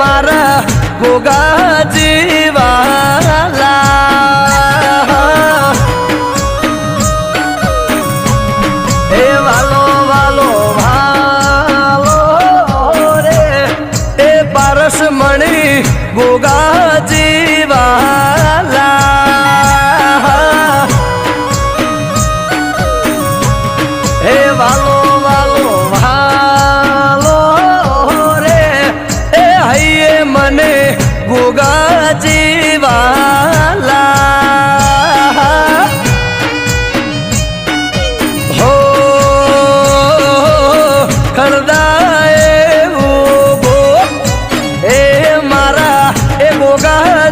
મારા ભોગા જીવાલા. એ વાલો વાલો વાલો રે એ પારસ મણી ભોગા જીવાલા. એ વાલો મને ગોગા જીવાલા. હો ખરદા એ મારા એ ગોગા